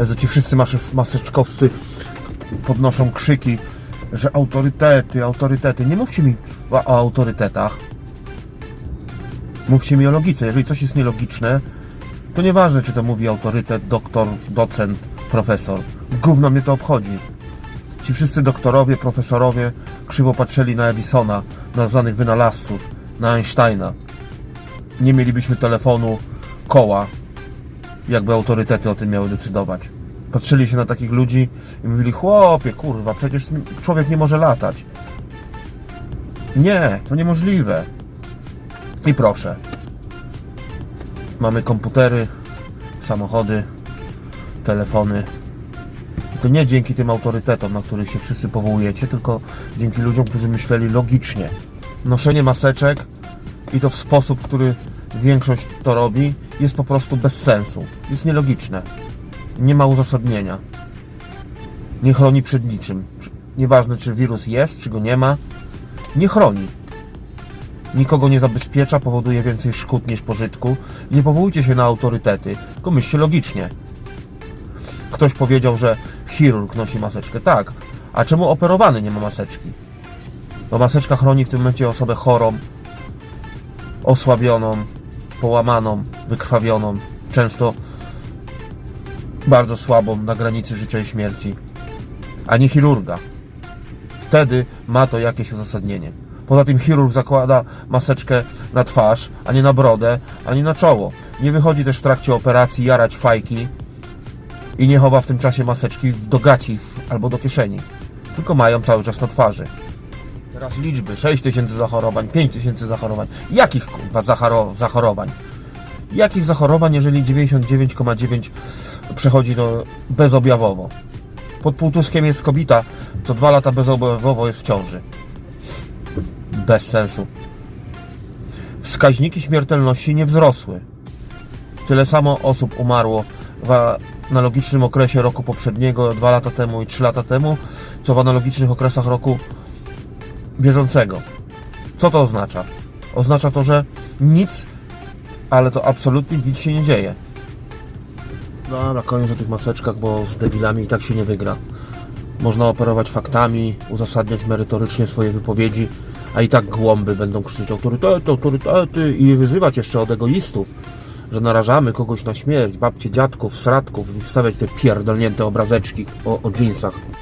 Jezu, ci wszyscy maseczkowcy podnoszą krzyki, że autorytety, autorytety. Nie mówcie mi o autorytetach. Mówcie mi o logice. Jeżeli coś jest nielogiczne, to nieważne, czy to mówi autorytet, doktor, docent, profesor. Gówno mnie to obchodzi. Ci wszyscy doktorowie, profesorowie krzywo patrzyli na Edisona, na znanych wynalazców, na Einsteina. Nie mielibyśmy telefonu, koła, jakby autorytety o tym miały decydować. Patrzyli się na takich ludzi i mówili, chłopie, kurwa, przecież człowiek nie może latać. Nie, to niemożliwe. I proszę. Mamy komputery, samochody, telefony. I to nie dzięki tym autorytetom, na których się wszyscy powołujecie, tylko dzięki ludziom, którzy myśleli logicznie. Noszenie maseczek i to w sposób, który większość to robi, jest po prostu bez sensu. Jest nielogiczne. Nie ma uzasadnienia. Nie chroni przed niczym. Nieważne, czy wirus jest, czy go nie ma. Nie chroni. Nikogo nie zabezpiecza, powoduje więcej szkód niż pożytku. Nie powołujcie się na autorytety, tylko myślcie logicznie. Ktoś powiedział, że chirurg nosi maseczkę. Tak. A czemu operowany nie ma maseczki? Bo maseczka chroni w tym momencie osobę chorą, osłabioną, połamaną, wykrwawioną, często bardzo słabą, na granicy życia i śmierci, a nie chirurga. Wtedy ma to jakieś uzasadnienie. Poza tym chirurg zakłada maseczkę na twarz, a nie na brodę, ani na czoło. Nie wychodzi też w trakcie operacji jarać fajki i nie chowa w tym czasie maseczki do gaci albo do kieszeni. Tylko mają cały czas na twarzy. Teraz liczby. 6 tysięcy zachorowań, 5 tysięcy zachorowań. Jakich kurwa zachorowań? Jakich zachorowań, jeżeli 99,9 przechodzi do bezobjawowo? Pod półtuskiem jest kobieta, co dwa lata bezobjawowo jest w ciąży. Bez sensu. Wskaźniki śmiertelności nie wzrosły. Tyle samo osób umarło w analogicznym okresie roku poprzedniego, dwa lata temu i trzy lata temu, co w analogicznych okresach roku bieżącego. Co to oznacza? Oznacza to, że nic, ale to absolutnie nic się nie dzieje. Dobra, koniec o tych maseczkach, bo z debilami i tak się nie wygra. Można operować faktami, uzasadniać merytorycznie swoje wypowiedzi, a i tak głąby będą krzyczeć autorytety, autorytety i wyzywać jeszcze od egoistów, że narażamy kogoś na śmierć, babcie, dziadków, sradków wstawiać te pierdolnięte obrazeczki o, o.